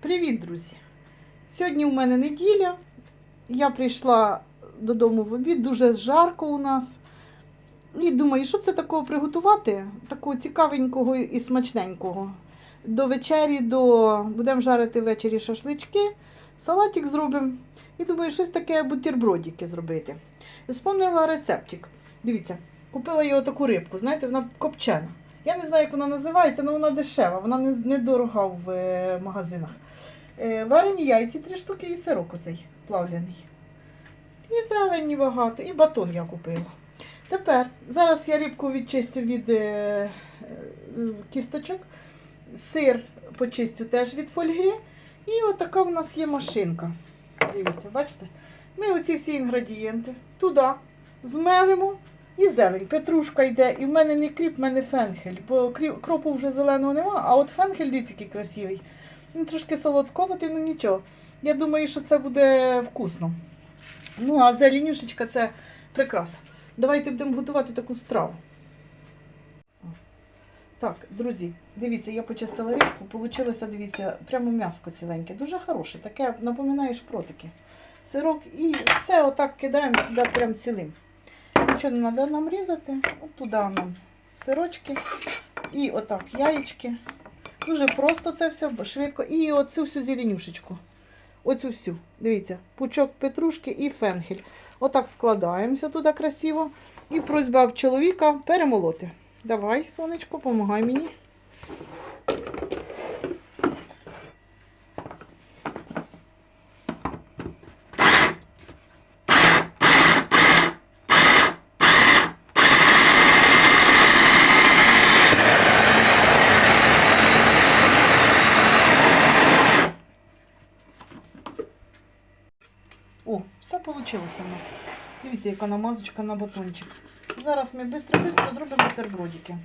Привіт, друзі! Сьогодні у мене неділя. Я прийшла додому в обід, дуже жарко у нас. І думаю, що б це такого приготувати? Такого цікавенького і смачненького. До вечері, до... будемо жарити ввечері шашлички, салатик зробимо. І думаю, щось таке бутербродики зробити. Вспомнила рецептик. Дивіться, купила я таку рибку, знаєте, вона копчена. Я не знаю, як вона називається, але вона дешева, вона не, недорога в е, магазинах. Е, варені яйці три штуки і сирок оцей плавляний. І зелені багато, і батон я купила. Тепер, зараз я рибку відчистю від е, е, кісточок, сир почистю теж від фольги. І отака в нас є машинка. Дивіться, бачите? Ми оці всі інгредієнти туди змелимо і зелень. Петрушка йде, і в мене не кріп, в мене фенхель. Бо кропу вже зеленого нема, а от фенхель який красивий. Він трошки солодковатий, ну нічого. Я думаю, що це буде вкусно. Ну, а зеленюшечка це прикраса. Давайте будемо готувати таку страву. Так, друзі, дивіться, я почистила рибку, получилося, дивіться, прямо м'яско ціленьке. Дуже хороше, таке напоминає шпротики. Сирок і все отак кидаємо сюди прям цілим. Нічого не треба нам різати. От туди нам сирочки і отак яєчки. Дуже просто це все, швидко. І оцю всю зеленюшечку. Оцю всю. Дивіться, пучок петрушки і фенхель. Отак складаємося туди красиво. І просьба в чоловіка перемолоти. Давай, сонечко, помагай мені. О, все вийшло у нас. Дивіться, яка намазочка на батончик. Зараз ми швидко-швидко зробимо бутербродики.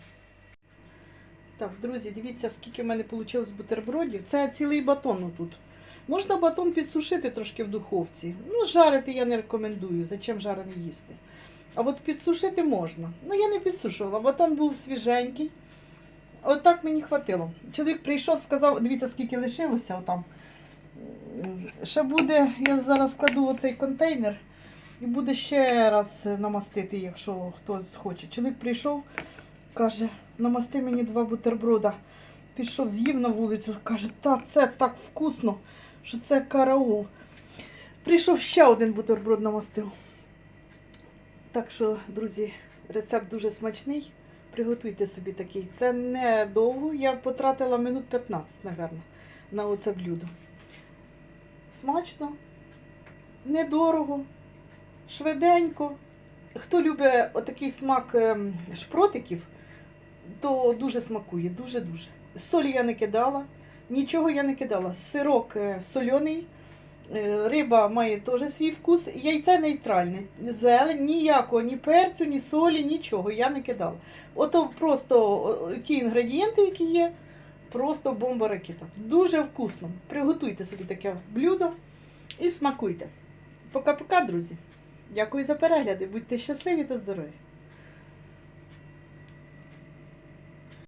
Так, друзі, дивіться, скільки в мене вийшло бутербродів. Це цілий батон тут. Можна батон підсушити трошки в духовці. Ну, жарити я не рекомендую. Зачем жарений їсти? А от підсушити можна. Ну, я не підсушувала. Батон був свіженький. Отак мені хватило. Чоловік прийшов, сказав, дивіться, скільки лишилося отам. Ще буде, я зараз кладу оцей контейнер і буде ще раз намастити, якщо хтось хоче. Чоловік прийшов, каже, намасти мені два бутерброда. Пішов, з'їв на вулицю, каже, та це так вкусно, що це караул. Прийшов ще один бутерброд намастив. Так що, друзі, рецепт дуже смачний. Приготуйте собі такий. Це не довго. Я потратила минут 15, напевно, на оце блюдо. Смачно, недорого, швиденько. Хто любить отакий смак ем, шпротиків, то дуже смакує, дуже-дуже. Солі я не кидала, нічого я не кидала. Сирок е, соляний, е, риба має теж свій вкус, яйце нейтральне. Зелень, ніякого, ні перцю, ні солі, нічого я не кидала. Ото просто ті інгредієнти, які є, просто бомба ракета. Дуже вкусно. Приготуйте собі таке блюдо і смакуйте. Пока-пока, друзі. Дякую за перегляди. Будьте щасливі та здорові!